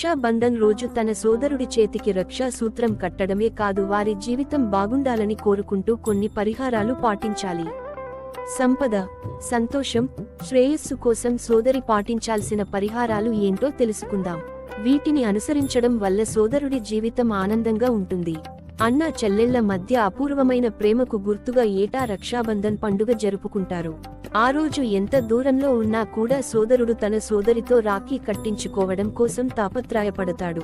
రక్షాబంధన్ రోజు తన సోదరుడి చేతికి రక్షా సూత్రం కట్టడమే కాదు వారి జీవితం బాగుండాలని కోరుకుంటూ కొన్ని పరిహారాలు పాటించాలి. సంపద సంతోషం శ్రేయస్సు కోసం సోదరి పాటించాల్సిన పరిహారాలు ఏంటో తెలుసుకుందాం. వీటిని అనుసరించడం వల్ల సోదరుడి జీవితం ఆనందంగా ఉంటుంది. అన్న చెల్లెళ్ళ మధ్య అపూర్వమైన ప్రేమకు గుర్తుగా ఏటా రక్షాబంధన్ పండుగ జరుపుకుంటారు. ఆ రోజు ఎంత దూరంలో ఉన్నా కూడా సోదరుడు తన సోదరితో రాఖీ కట్టించుకోవడం కోసం తాపత్రాయపడతాడు.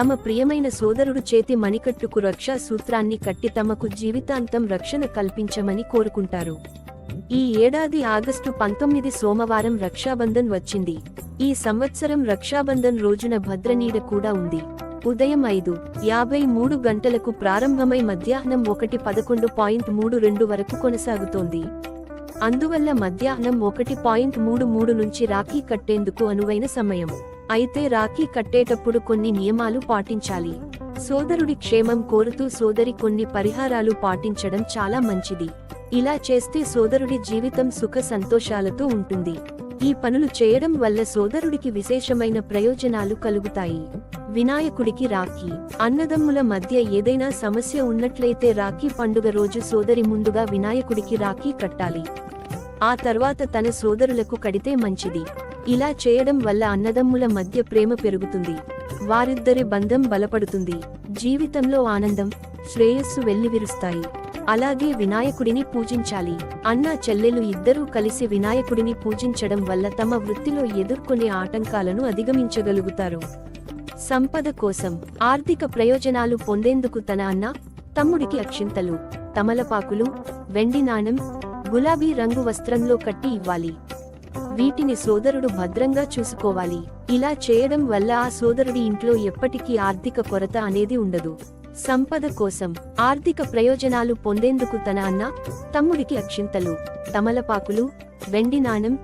తమ ప్రియమైన సోదరుడు చేతి మణికట్టుకు రక్షా సూత్రాన్ని కట్టి తమకు జీవితాంతం రక్షణ కల్పించమని కోరుకుంటారు. ఈ ఏడాది ఆగస్టు పంతొమ్మిది సోమవారం రక్షాబంధన్ వచ్చింది. ఈ సంవత్సరం రక్షాబంధన్ రోజున భద్రనీడ కూడా ఉంది. ఉదయం ఐదు యాభై మూడు గంటలకు ప్రారంభమై మధ్యాహ్నం ఒకటి పదకొండు పాయింట్ మూడు రెండు వరకు కొనసాగుతోంది. అందువల్ల మధ్యాహ్నం ఒకటి పాయింట్ మూడు మూడు నుంచి రాఖీ కట్టేందుకు అనువైన సమయం. అయితే రాఖీ కట్టేటప్పుడు కొన్ని నియమాలు పాటించాలి. సోదరుడి క్షేమం కోరుతూ సోదరి కొన్ని పరిహారాలు పాటించడం చాలా మంచిది. ఇలా చేస్తే సోదరుడి జీవితం సుఖ సంతోషాలతో ఉంటుంది. ఈ పనులు చేయడం వల్ల సోదరుడికి విశేషమైన ప్రయోజనాలు కలుగుతాయి. వినాయకుడికి రాఖీ. అన్నదమ్ముల మధ్య ఏదైనా సమస్య ఉన్నట్లయితే రాఖీ పండుగ రోజు సోదరి ముందుగా వినాయకుడికి రాఖీ కట్టాలి. ఆ తర్వాత తన సోదరులకు కడితే మంచిది. ఇలా చేయడం వల్ల అన్నదమ్ముల మధ్య ప్రేమ పెరుగుతుంది. వారిద్దరి బంధం బలపడుతుంది. జీవితంలో ఆనందం శ్రేయస్సు వెల్లివిరుస్తాయి. అలాగే వినాయకుడిని పూజించాలి. అన్న చెల్లెలు ఇద్దరూ కలిసి వినాయకుడిని పూజించడం వల్ల తమ వృత్తిలో ఎదుర్కొనే ఆటంకాలను అధిగమించగలుగుతారు. సంపద కోసం ఆర్థిక ప్రయోజనాలు పొందేందుకు తన అన్న తమ్ముడికి అక్షింతలు తమలపాకులు వెండి నాణం గులాబీ రంగు వస్త్రంలో కట్టి ఇవ్వాలి. వీటిని సోదరుడు భద్రంగా చూసుకోవాలి. ఇలా చేయడం వల్ల ఆ సోదరుడి ఇంట్లో ఎప్పటికీ ఆర్థిక కొరత అనేది ఉండదు. సంపద కోసం ఆర్థిక ప్రయోజనాలు పొందేందుకు తన అన్న తమ్ముడికి అక్షింతలు తమలపాకులు వెండి నాణం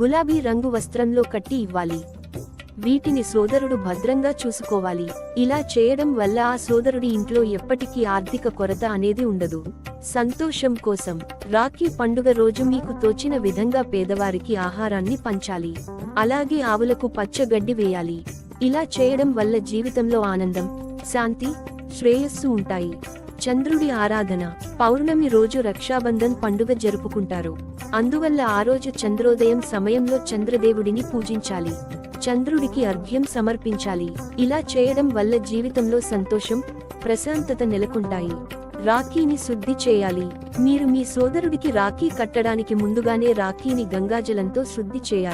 గులాబీ రంగు వస్త్రంలో కట్టి ఇవ్వాలి. వీటిని సోదరుడు భద్రంగా చూసుకోవాలి. ఇలా చేయడం వల్ల ఆ సోదరుడి ఇంట్లో ఎప్పటికీ ఆర్థిక కొరత అనేది ఉండదు. సంతోషం కోసం రాఖీ పండుగ రోజు మీకు తోచిన విధంగా పేదవారికి ఆహారాన్ని పంచాలి. అలాగే ఆవులకు పచ్చగడ్డి వేయాలి. ఇలా చేయడం వల్ల జీవితంలో ఆనందం శాంతి శ్రేయస్సు ఉంటాయి. చంద్రుడి ఆరాధన పౌర్ణమి రోజు రక్షాబంధన్ పండుగ జరుపుకుంటారు. అందువల్ల ఆ రోజు చంద్రోదయం సమయంలో చంద్రదేవుడిని పూజించాలి. చంద్రుడికి అర్ఘ్యం సమర్పించాలి. ఇలా చేయడం వల్ల జీవితంలో సంతోషం ప్రశాంతత నెలకొంటాయి. రాఖీని శుద్ధి చేయాలి. మీరు మీ సోదరుడికి రాఖీ కట్టడానికి ముందుగానే రాఖీని గంగాజలంతో శుద్ధి చేయాలి.